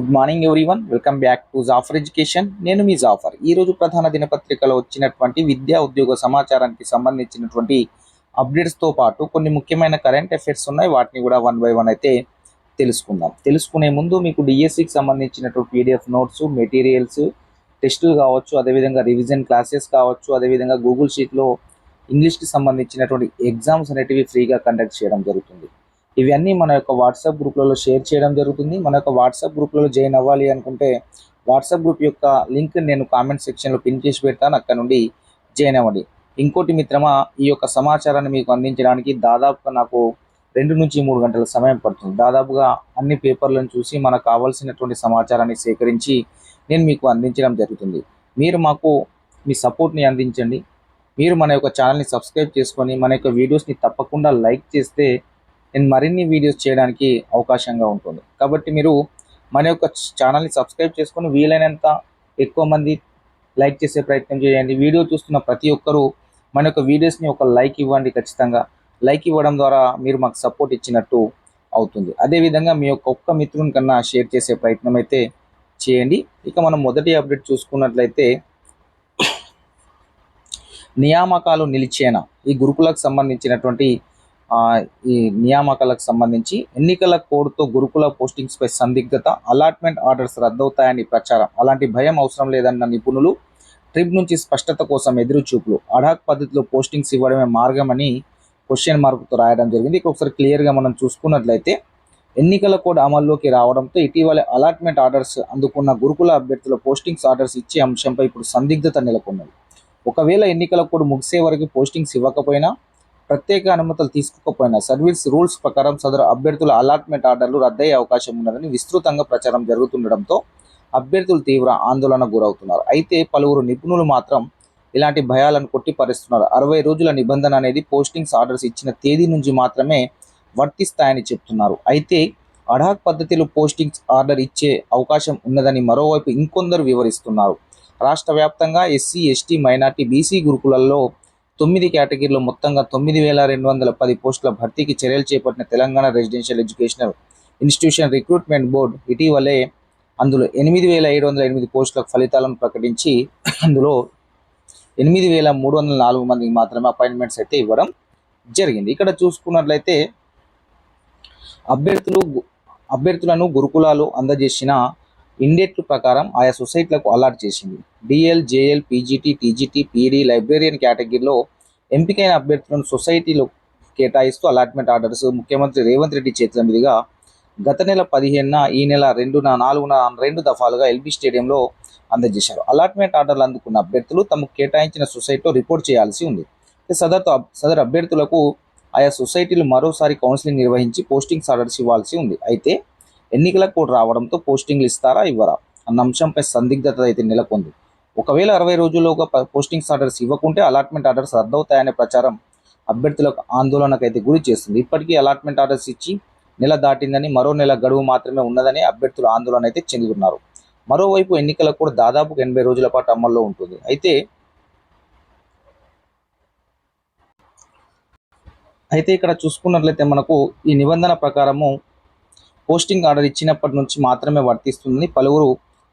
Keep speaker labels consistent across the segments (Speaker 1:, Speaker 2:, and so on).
Speaker 1: Good morning everyone welcome back to Zafar education నేను మీ జాఫర్ ఈ రోజు ప్రధాన దినపత్రికలో వచ్చినటువంటి విద్యా ఉద్యోగ సమాచారానికి సంబంధించినటువంటి అప్డేట్స్తో పాటు కొన్ని ముఖ్యమైన కరెంట్ అఫైర్స్ ఉన్నాయి. వాటిని కూడా వన్ బై వన్ అయితే తెలుసుకుందాం. తెలుసుకునే ముందు మీకు డిఎస్సికి సంబంధించినటువంటి పీడిఎఫ్ నోట్స్ మెటీరియల్స్ టెస్టులు కావచ్చు అదేవిధంగా రివిజన్ క్లాసెస్ కావచ్చు అదేవిధంగా గూగుల్ షీట్లో ఇంగ్లీష్కి సంబంధించినటువంటి ఎగ్జామ్స్ అనేటివి ఫ్రీగా కండక్ట్ చేయడం జరుగుతుంది. ఇవన్నీ మన యొక్క వాట్సాప్ గ్రూప్లలో షేర్ చేయడం జరుగుతుంది. మన యొక్క వాట్సాప్ గ్రూప్లలో జాయిన్ అవ్వాలి అనుకుంటే వాట్సాప్ గ్రూప్ యొక్క లింక్ నేను కామెంట్ సెక్షన్లో పిన్ చేసి పెడతాను. అక్కడ నుండి జాయిన్ అవ్వండి. ఇంకోటి మిత్రమా ఈ యొక్క సమాచారాన్ని మీకు అందించడానికి దాదాపుగా నాకు రెండు నుంచి మూడు గంటల సమయం పడుతుంది. దాదాపుగా అన్ని పేపర్లను చూసి మనకు కావాల్సినటువంటి సమాచారాన్ని సేకరించి నేను మీకు అందించడం జరుగుతుంది. మీరు మాకు మీ సపోర్ట్ని అందించండి. మీరు మన యొక్క ఛానల్ని సబ్స్క్రైబ్ చేసుకొని మన యొక్క వీడియోస్ని తప్పకుండా లైక్ చేస్తే నేను మరిన్ని వీడియోస్ చేయడానికి అవకాశంగా ఉంటుంది. కాబట్టి మీరు మన యొక్క ఛానల్ని సబ్స్క్రైబ్ చేసుకొని వీలైనంత ఎక్కువ మంది లైక్ చేసే ప్రయత్నం చేయండి. వీడియో చూస్తున్న ప్రతి ఒక్కరూ మన యొక్క వీడియోస్ని ఒక లైక్ ఇవ్వండి ఖచ్చితంగా. లైక్ ఇవ్వడం ద్వారా మీరు మాకు సపోర్ట్ ఇచ్చినట్టు అవుతుంది. అదేవిధంగా మీ యొక్క ఒక్క మిత్రుని కన్నా షేర్ చేసే ప్రయత్నం అయితే చేయండి. ఇక మనం మొదటి అప్డేట్ చూసుకున్నట్లయితే నియామకాలు నిలిచేనా? ఈ గురుకులకు సంబంధించినటువంటి ఈ నియామకాలకు సంబంధించి ఎన్నికల కోడ్తో గురుకుల పోస్టింగ్స్పై సందిగ్ధత అలాట్మెంట్ ఆర్డర్స్ రద్దవుతాయని ప్రచారం. అలాంటి భయం అవసరం లేదన్న నిపుణులు ట్రిప్ నుంచి స్పష్టత కోసం ఎదురు చూపులు అడాక్ పద్ధతిలో పోస్టింగ్స్ ఇవ్వడమే మార్గమని క్వశ్చన్ మార్కుతో రాయడం జరిగింది. ఇక్కడ ఒకసారి క్లియర్గా మనం చూసుకున్నట్లయితే ఎన్నికల కోడ్ అమల్లోకి రావడంతో ఇటీవల అలాట్మెంట్ ఆర్డర్స్ అందుకున్న గురుకుల అభ్యర్థుల పోస్టింగ్స్ ఆర్డర్స్ ఇచ్చే అంశంపై ఇప్పుడు సందిగ్ధత నెలకొన్నది. ఒకవేళ ఎన్నికల కోడ్ ముగిసే వరకు పోస్టింగ్స్ ఇవ్వకపోయినా ప్రత్యేక అనుమతులు తీసుకోకపోయినా సర్వీస్ రూల్స్ ప్రకారం సదరు అభ్యర్థుల అలాట్మెంట్ ఆర్డర్లు రద్దయ్యే అవకాశం ఉన్నదని విస్తృతంగా ప్రచారం జరుగుతుండడంతో అభ్యర్థులు తీవ్ర ఆందోళనకు గురవుతున్నారు. అయితే పలువురు నిపుణులు మాత్రం ఇలాంటి భయాలను కొట్టిపరుస్తున్నారు అరవై రోజుల నిబంధన అనేది పోస్టింగ్స్ ఆర్డర్స్ ఇచ్చిన తేదీ నుంచి మాత్రమే వర్తిస్తాయని చెప్తున్నారు. అయితే అడాక్ పద్ధతిలో పోస్టింగ్స్ ఆర్డర్ ఇచ్చే అవకాశం ఉన్నదని మరోవైపు ఇంకొందరు వివరిస్తున్నారు. రాష్ట్ర వ్యాప్తంగా ఎస్సీ ఎస్టీ మైనార్టీ బీసీ గురుకులల్లో తొమ్మిది కేటగిరీలో మొత్తంగా తొమ్మిది వేల రెండు వందల పది పోస్టుల భర్తీకి చర్యలు చేపట్టిన Telangana residential educational institution recruitment board ఇటీవలే అందులో ఎనిమిది వేల ఏడు వందల ఎనిమిది పోస్టుల ఫలితాలను ప్రకటించి అందులో ఎనిమిది వేల మూడు వందల నాలుగు మందికి మాత్రమే అపాయింట్మెంట్స్ అయితే ఇవ్వడం జరిగింది. ఇక్కడ చూసుకున్నట్లయితే అభ్యర్థులు అభ్యర్థులను గురుకులాలు అందజేసిన ఇండెట్లు ప్రకారం ఆయా సొసైటీలకు అలాట్ చేసింది. DL JL PGT TGT PD librarian కేటగిరీలో ఎంపికైన అభ్యర్థులను సొసైటీలో కేటాయిస్తూ అలాట్మెంట్ ఆర్డర్స్ ముఖ్యమంత్రి రేవంత్ రెడ్డి చేతుల మీదుగా గత నెల పదిహేనున ఈ నెల రెండున నాలుగున రెండు దఫాలుగా ఎల్బీ స్టేడియంలో అందజేశారు. అలాట్మెంట్ ఆర్డర్లు అందుకున్న అభ్యర్థులు తమకు కేటాయించిన సొసైటీలో రిపోర్ట్ చేయాల్సి ఉంది. సదర్ సదరు అభ్యర్థులకు ఆయా సొసైటీలు మరోసారి కౌన్సిలింగ్ నిర్వహించి పోస్టింగ్స్ ఆర్డర్స్ ఇవ్వాల్సి ఉంది. అయితే ఎన్నికల కోడ్ రావడంతో పోస్టింగ్లు ఇస్తారా ఇవ్వరా? అన్న అంశంపై సందిగ్ధత అయితే నెలకొంది. ఒకవేళ అరవై రోజుల్లోగా పోస్టింగ్స్ ఆర్డర్స్ ఇవ్వకుంటే అలాట్మెంట్ ఆర్డర్స్ రద్దవుతాయనే ప్రచారం అభ్యర్థులకు ఆందోళనకైతే గురి చేస్తుంది. ఇప్పటికీ అలాట్మెంట్ ఆర్డర్స్ ఇచ్చి నెల దాటిందని మరో నెల గడువు మాత్రమే ఉన్నదని అభ్యర్థులు ఆందోళన అయితే చెందుతున్నారు. మరోవైపు ఎన్నికలకు కూడా దాదాపు ఎనభై రోజుల పాటు అమల్లో ఉంటుంది. అయితే అయితే ఇక్కడ చూసుకున్నట్లయితే మనకు ఈ నిబంధన ప్రకారము పోస్టింగ్ ఆర్డర్ ఇచ్చినప్పటి నుంచి మాత్రమే వర్తిస్తుందని పలువురు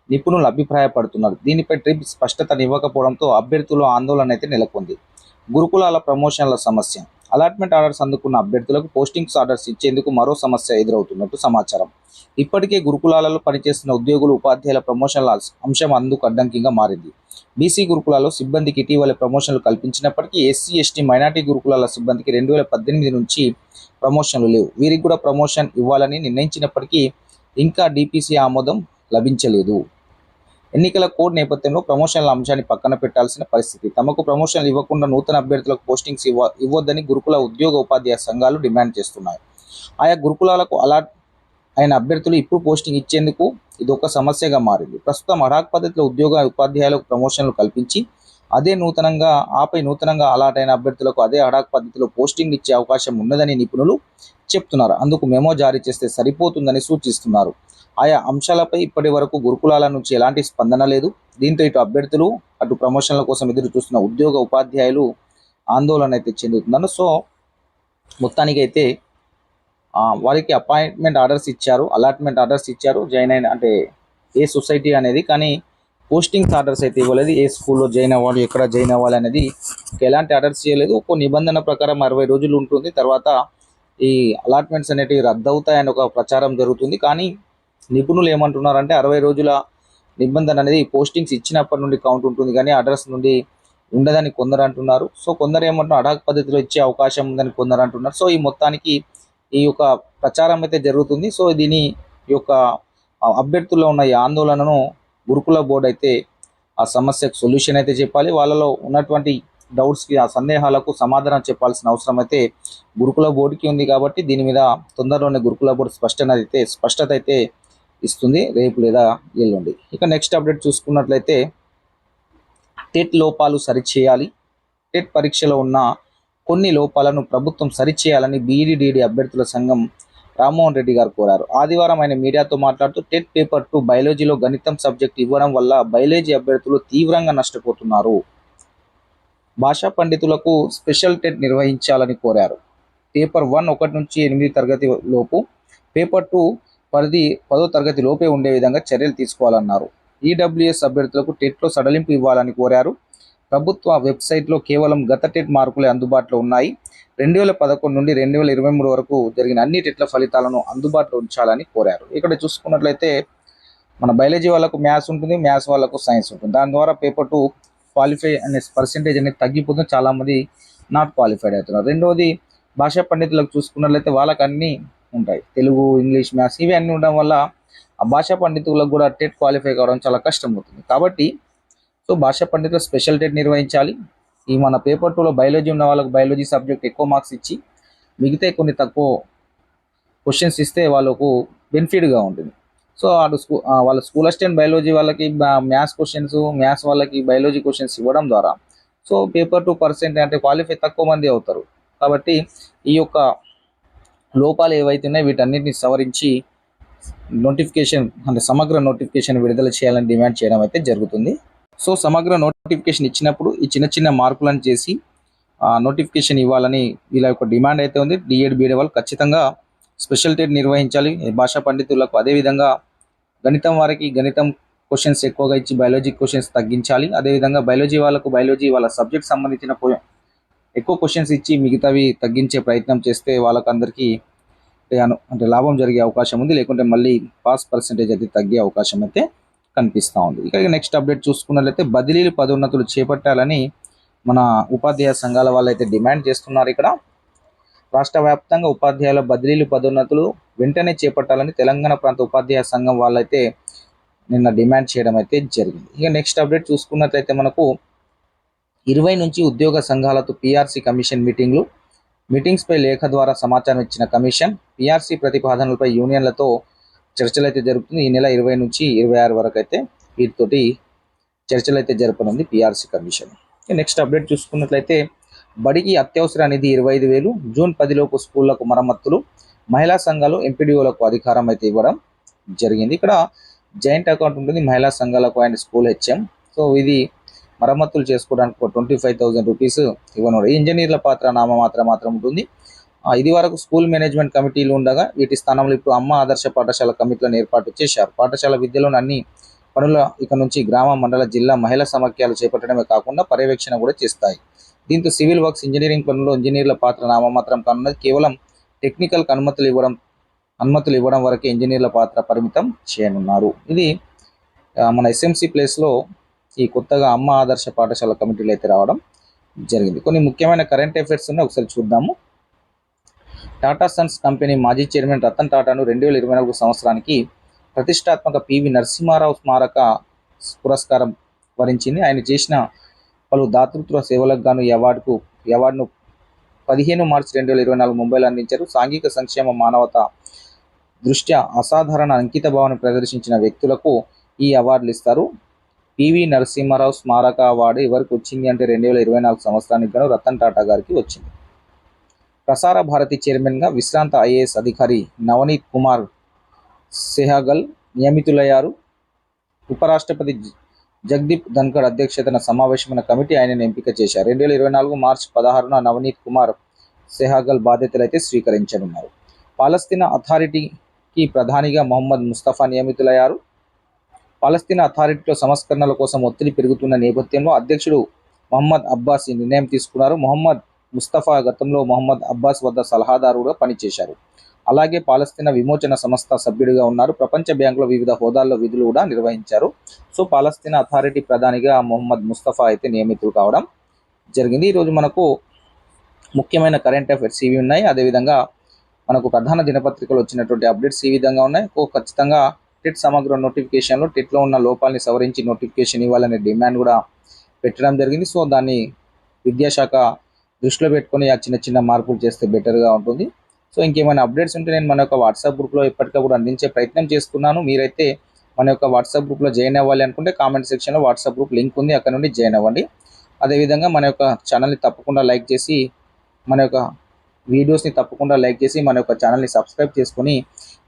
Speaker 1: నిపుణులు అభిప్రాయపడుతున్నారు. దీనిపై ట్రిప్ స్పష్టత ఇవ్వకపోవడంతో అభ్యర్థులు ఆందోళన అయితే నెలకొంది. గురుకులాల ప్రమోషన్ల సమస్య. అలాట్మెంట్ ఆర్డర్స్ అందుకున్న అభ్యర్థులకు పోస్టింగ్స్ ఆర్డర్స్ ఇచ్చేందుకు మరో సమస్య ఎదురవుతున్నట్టు సమాచారం. ఇప్పటికే గురుకులాలలో పనిచేస్తున్న ఉద్యోగులు ఉపాధ్యాయుల ప్రమోషన్ల అంశం అందుకు అడ్డంకిగా మారింది. బీసీ గురుకులాల్లో సిబ్బందికి ఇటీవల ప్రమోషన్లు కల్పించినప్పటికీ ఎస్సీ ఎస్టీ మైనార్టీ గురుకులాల సిబ్బందికి రెండు వేల పద్దెనిమిది నుంచి ప్రమోషన్లు లేవు. వీరికి కూడా ప్రమోషన్ ఇవ్వాలని నిర్ణయించినప్పటికీ ఇంకా డిపిసి ఆమోదం లభించలేదు. ఎన్నికల కోడ్ నేపథ్యంలో ప్రమోషన్ల అంశాన్ని పక్కన పెట్టాల్సిన పరిస్థితి. తమకు ప్రమోషన్లు ఇవ్వకుండా నూతన అభ్యర్థులకు పోస్టింగ్స్ ఇవ్వ ఇవ్వొద్దని గురుకుల ఉద్యోగ ఉపాధ్యాయ సంఘాలు డిమాండ్ చేస్తున్నాయి. ఆయా గురుకులాలకు అలాట్ అయిన అభ్యర్థులు ఇప్పుడు పోస్టింగ్ ఇచ్చేందుకు ఇది ఒక సమస్యగా మారింది. ప్రస్తుతం అడాక్ పద్ధతిలో ఉద్యోగ ఉపాధ్యాయులకు ప్రమోషన్లు కల్పించి అదే నూతనంగా ఆపై నూతనంగా అలాట్ అయిన అభ్యర్థులకు అదే అడాక్ పద్ధతిలో పోస్టింగ్ ఇచ్చే అవకాశం ఉన్నదని నిపుణులు చెప్తున్నారు. అందుకు మెమో జారీ చేస్తే సరిపోతుందని సూచిస్తున్నారు. ఆయా అంశాలపై ఇప్పటి వరకు గురుకులాల నుంచి ఎలాంటి స్పందన లేదు. దీంతో ఇటు అభ్యర్థులు అటు ప్రమోషన్ల కోసం ఎదురు చూస్తున్న ఉద్యోగ ఉపాధ్యాయులు ఆందోళన అయితే చెందుతున్నారు. సో మొత్తానికైతే వారికి అపాయింట్మెంట్ ఆర్డర్స్ ఇచ్చారు అలాట్మెంట్ ఆర్డర్స్ ఇచ్చారు జాయిన్ అయిన అంటే ఏ సొసైటీ అనేది కానీ పోస్టింగ్స్ ఆర్డర్స్ అయితే ఇవ్వలేదు. ఏ స్కూల్లో జాయిన్ అవ్వాలి ఎక్కడ జాయిన్ అవ్వాలి అనేది ఎలాంటి ఆర్డర్స్ చేయలేదు ఒక నిబంధన ప్రకారం అరవై రోజులు ఉంటుంది. తర్వాత ఈ అలాట్మెంట్స్ అనేటివి రద్దు అవుతాయని ఒక ప్రచారం జరుగుతుంది. కానీ నిపుణులు ఏమంటున్నారంటే అరవై రోజుల నిబంధన అనేది పోస్టింగ్స్ ఇచ్చినప్పటి నుండి కౌంట్ ఉంటుంది కానీ అడ్రస్ నుండి ఉండదని కొందరు అంటున్నారు. సో కొందరు ఏమంటున్నారు అడాక్ పద్ధతిలో ఇచ్చే అవకాశం ఉందని కొందరు అంటున్నారు. సో ఈ మొత్తానికి ఈ యొక్క ప్రచారం అయితే జరుగుతుంది. సో దీని ఈ యొక్క అభ్యర్థుల్లో ఉన్న ఈ ఆందోళనను గురుకుల బోర్డు అయితే ఆ సమస్యకు సొల్యూషన్ అయితే చెప్పాలి. వాళ్ళలో ఉన్నటువంటి డౌట్స్కి ఆ సందేహాలకు సమాధానం చెప్పాల్సిన అవసరం అయితే గురుకుల బోర్డుకి ఉంది కాబట్టి దీని మీద తొందరలోనే గురుకుల బోర్డు స్పష్టత అయితే స్పష్టత అయితే ఇస్తుంది. రేపు లేదా ఎల్లుండి. ఇక నెక్స్ట్ అప్డేట్ చూసుకున్నట్లయితే టెట్ లోపాలు సరిచేయాలి. టెట్ పరీక్షలో ఉన్న కొన్ని లోపాలను ప్రభుత్వం సరిచేయాలని బీఈడీడీ అభ్యర్థుల సంఘం రామ్మోహన్ రెడ్డి గారు కోరారు. ఆదివారం ఆయన మీడియాతో మాట్లాడుతూ టెట్ పేపర్ టూ బయాలజీలో గణితం సబ్జెక్ట్ ఇవ్వడం వల్ల బయాలజీ అభ్యర్థులు తీవ్రంగా నష్టపోతున్నారు. భాషా పండితులకు స్పెషల్ టెట్ నిర్వహించాలని కోరారు. పేపర్ వన్ ఒకటి నుంచి ఎనిమిది తరగతి లోపు పేపర్ టూ పరిధి పదో తరగతి లోపే ఉండే విధంగా చర్యలు తీసుకోవాలన్నారు. ఈడబ్ల్యూఎస్ అభ్యర్థులకు టెట్లో సడలింపు ఇవ్వాలని కోరారు. ప్రభుత్వ వెబ్సైట్లో కేవలం గత టెట్ మార్కులే అందుబాటులో ఉన్నాయి. రెండు వేల పదకొండు నుండి రెండు వేల ఇరవై మూడు వరకు జరిగిన అన్ని టెట్ల ఫలితాలను అందుబాటులో ఉంచాలని కోరారు. ఇక్కడ చూసుకున్నట్లయితే మన బయాలజీ వాళ్ళకు మ్యాథ్స్ ఉంటుంది మ్యాథ్స్ వాళ్ళకు సైన్స్ ఉంటుంది. దాని ద్వారా పేపర్ టూ క్వాలిఫై అనే పర్సెంటేజ్ అనేది తగ్గిపోతుంది. చాలామంది నాట్ క్వాలిఫైడ్ అవుతున్నారు. రెండవది భాషా పండితులకు చూసుకున్నట్లయితే వాళ్ళకి అన్ని ఉంటాయి. తెలుగు ఇంగ్లీష్ మ్యాథ్స్ ఇవి అన్నీ ఉండడం వల్ల ఆ భాషా పండితులకు కూడా టెట్ క్వాలిఫై కావడం చాలా కష్టం అవుతుంది కాబట్టి సో భాషా పండితులు స్పెషల్ టెట్ నిర్వహించాలి. ఈ మన పేపర్ టూలో బయాలజీ ఉన్న వాళ్ళకి బయాలజీ సబ్జెక్ట్ ఎక్కువ మార్క్స్ ఇచ్చి మిగతా కొన్ని తక్కువ క్వశ్చన్స్ ఇస్తే వాళ్ళకు బెనిఫిట్గా ఉంటుంది. సో అటు స్కూ వాళ్ళ స్కూల్ అసిస్టెంట్ బయాలజీ వాళ్ళకి మ్యాథ్స్ క్వశ్చన్స్ మ్యాథ్స్ వాళ్ళకి బయాలజీ క్వశ్చన్స్ ఇవ్వడం ద్వారా సో పేపర్ టూ పర్సెంట్ అంటే క్వాలిఫై తక్కువ మంది అవుతారు. కాబట్టి ఈ యొక్క లోపాలు ఏవైతే ఉన్నాయో వీటన్నిటిని సవరించి నోటిఫికేషన్ అంటే సమగ్ర నోటిఫికేషన్ విడుదల చేయాలని డిమాండ్ చేయడం అయితే జరుగుతుంది. సో సమగ్ర నోటిఫికేషన్ ఇచ్చినప్పుడు ఈ చిన్న చిన్న మార్పులను చేసి నోటిఫికేషన్ ఇవ్వాలని వీళ్ళ యొక్క డిమాండ్ అయితే ఉంది. డిఎడ్ బీఎడ్ వాళ్ళు ఖచ్చితంగా స్పెషల్ టెట్ నిర్వహించాలి. భాషా పండితులకు అదేవిధంగా గణితం వారికి గణితం క్వశ్చన్స్ ఎక్కువగా ఇచ్చి బయాలజీ క్వశ్చన్స్ తగ్గించాలి. అదేవిధంగా బయాలజీ వాళ్ళకు బయాలజీ వాళ్ళ సబ్జెక్ట్ సంబంధించిన ఎక్కువ క్వశ్చన్స్ ఇచ్చి మిగతావి తగ్గించే ప్రయత్నం చేస్తే వాళ్ళకందరికీ అంటే అంటే లాభం జరిగే అవకాశం ఉంది. లేకుంటే మళ్ళీ పాస్ పర్సంటేజ్ అయితే తగ్గే అవకాశం అయితే కనిపిస్తూ ఉంది. ఇక నెక్స్ట్ అప్డేట్ చూసుకున్నట్లయితే బదిలీలు పదోన్నతులు చేపట్టాలని మన ఉపాధ్యాయ సంఘాల వాళ్ళు అయితే డిమాండ్ చేస్తున్నారు ఇక్కడ. రాష్ట్ర వ్యాప్తంగా ఉపాధ్యాయుల బదిలీలు పదోన్నతులు వెంటనే చేపట్టాలని తెలంగాణ ప్రాంత ఉపాధ్యాయ సంఘం వాళ్ళైతే నిన్న డిమాండ్ చేయడం అయితే జరిగింది. ఇక నెక్స్ట్ అప్డేట్ చూసుకున్నట్లయితే మనకు ఇరవై నుంచి ఉద్యోగ సంఘాలతో పీఆర్సీ కమిషన్ మీటింగ్లు మీటింగ్స్పై లేఖ ద్వారా సమాచారం ఇచ్చిన కమిషన్ పీఆర్సీ ప్రతిపాదనలపై యూనియన్లతో చర్చలు అయితే జరుపుతుంది. ఈ నెల ఇరవై నుంచి ఇరవై ఆరు వరకు అయితే వీటితోటి చర్చలు అయితే జరపనుంది పీఆర్సీ కమిషన్. నెక్స్ట్ అప్డేట్ చూసుకున్నట్లయితే బడికి అత్యవసర నిధి ఇరవై ఐదు వేలు జూన్ పదిలోపు స్కూళ్ళకు మరమ్మతులు మహిళా సంఘాలు ఎంపీడీఓలకు అధికారం అయితే ఇవ్వడం జరిగింది. ఇక్కడ జాయింట్ అకౌంట్ ఉంటుంది మహిళా సంఘాలకు అండ్ స్కూల్ హెచ్ఎం. సో ఇది మరమ్మతులు చేసుకోవడానికి ఒక ట్వంటీ ఫైవ్ థౌసండ్ రూపీస్ ఇవ్వనుడు ఇంజనీర్ల పాత్ర నామ మాత్రం ఉంటుంది. ఇది వరకు స్కూల్ మేనేజ్మెంట్ కమిటీలు ఉండగా వీటి స్థానంలో ఇప్పుడు అమ్మ ఆదర్శ పాఠశాల కమిటీలను ఏర్పాటు చేశారు. పాఠశాల విద్యలోని అన్ని పనుల ఇక నుంచి గ్రామ మండల జిల్లా మహిళా సమాఖ్యలు చేపట్టడమే కాకుండా పర్యవేక్షణ కూడా చేస్తాయి. దీంతో సివిల్ వర్క్స్ ఇంజనీరింగ్ పనుల్లో ఇంజనీర్ల పాత్ర నామమాత్రం కానున్నది. కేవలం టెక్నికల్ అనుమతులు ఇవ్వడం అనుమతులు ఇవ్వడం వరకే ఇంజనీర్ల పాత్ర పరిమితం చేయనున్నారు. ఇది మన ఎస్ఎంసి ప్లేస్లో ఈ కొత్తగా అమ్మ ఆదర్శ పాఠశాల కమిటీలు అయితే రావడం జరిగింది. కొన్ని ముఖ్యమైన కరెంట్ అఫైర్స్ ఉన్నాయి. ఒకసారి చూద్దాము. టాటా సన్స్ కంపెనీ మాజీ చైర్మన్ రతన్ టాటాను రెండు వేల ఇరవై నాలుగు సంవత్సరానికి ప్రతిష్టాత్మక పివి నరసింహారావు స్మారక పురస్కారం వరించింది. ఆయన చేసిన పలు దాతృత్వ సేవలకు గాను ఈ అవార్డుకు ఈ అవార్డును పదిహేను మార్చి రెండు వేల ఇరవై నాలుగు ముంబైలో అందించారు. సాంఘిక సంక్షేమ మానవత దృష్ట్యా అసాధారణ అంకిత భావన ప్రదర్శించిన వ్యక్తులకు ఈ అవార్డులు ఇస్తారు. పివి నరసింహారావు స్మారక అవార్డు ఎవరికి వచ్చింది అంటే రెండు వేల ఇరవై నాలుగు సంవత్సరానికి గాను రతన్ టాటా గారికి వచ్చింది. ప్రసార భారతి చైర్మన్గా విశ్రాంత ఐఏఎస్ అధికారి నవనీత్ కుమార్ సెహాగల్ నియమితులయ్యారు. ఉపరాష్ట్రపతి జగదీప్ ధన్కడ్ అధ్యక్షతన సమావేశమైన కమిటీ ఆయనను ఎంపిక చేశారు. రెండు వేల ఇరవై నాలుగు మార్చి పదహారున నవనీత్ కుమార్ సెహాగల్ బాధ్యతలు అయితే స్వీకరించనున్నారు. పాలస్తీనా అథారిటీకి ప్రధానిగా మొహమ్మద్ ముస్తఫా నియమితులయ్యారు. పాలస్తీనా అథారిటీలో సంస్కరణల కోసం ఒత్తిడి పెరుగుతున్న నేపథ్యంలో అధ్యక్షుడు మహమ్మద్ అబ్బాస్ ఈ నిర్ణయం తీసుకున్నారు. మొహమ్మద్ ముస్తఫా గతంలో మొహమ్మద్ అబ్బాస్ వద్ద సలహాదారుగా పనిచేశారు. అలాగే పాలస్తీనా విమోచన సంస్థ సభ్యుడిగా ఉన్నారు. ప్రపంచ బ్యాంకులో వివిధ హోదాల్లో విధులు కూడా నిర్వహించారు. సో పాలస్తీనా అథారిటీ ప్రధానిగా మొహమ్మద్ ముస్తఫా అయితే నియమితులు కావడం జరిగింది. ఈరోజు మనకు ముఖ్యమైన కరెంట్ అఫైర్స్ ఇవి ఉన్నాయి. అదేవిధంగా మనకు ప్రధాన దినపత్రికలు వచ్చినటువంటి అప్డేట్స్ ఈ విధంగా ఉన్నాయి. ఖచ్చితంగా టెట్ సమగ్ర నోటిఫికేషన్లో టెట్లో ఉన్న లోపాలని సవరించి నోటిఫికేషన్ ఇవ్వాలనే డిమాండ్ కూడా పెట్టడం జరిగింది. సో దాన్ని విద్యాశాఖ దృష్టిలో పెట్టుకొని ఆ చిన్న చిన్న మార్పులు చేస్తే బెటర్గా ఉంటుంది. సో ఇంకేమైనా అప్డేట్స్ ఉంటే నేను మన యొక్క వాట్సాప్ గ్రూప్లో ఎప్పటికప్పుడు అందించే ప్రయత్నం చేస్తున్నాను. మీరైతే మన యొక్క వాట్సాప్ గ్రూప్లో జాయిన్ అవ్వాలి అనుకుంటే కామెంట్ సెక్షన్లో వాట్సాప్ గ్రూప్ లింక్ ఉంది. అక్కడ నుండి జాయిన్ అవ్వండి. అదేవిధంగా మన యొక్క ఛానల్ని తప్పకుండా లైక్ చేసి మన యొక్క వీడియోస్ని తప్పకుండా లైక్ చేసి మన యొక్క ఛానల్ని సబ్స్క్రైబ్ చేసుకొని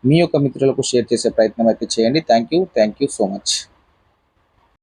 Speaker 1: మీ యొక్క మిత్రులకు షేర్ చేసే ప్రయత్నం అయితే చేయండి. Thank you thank you so much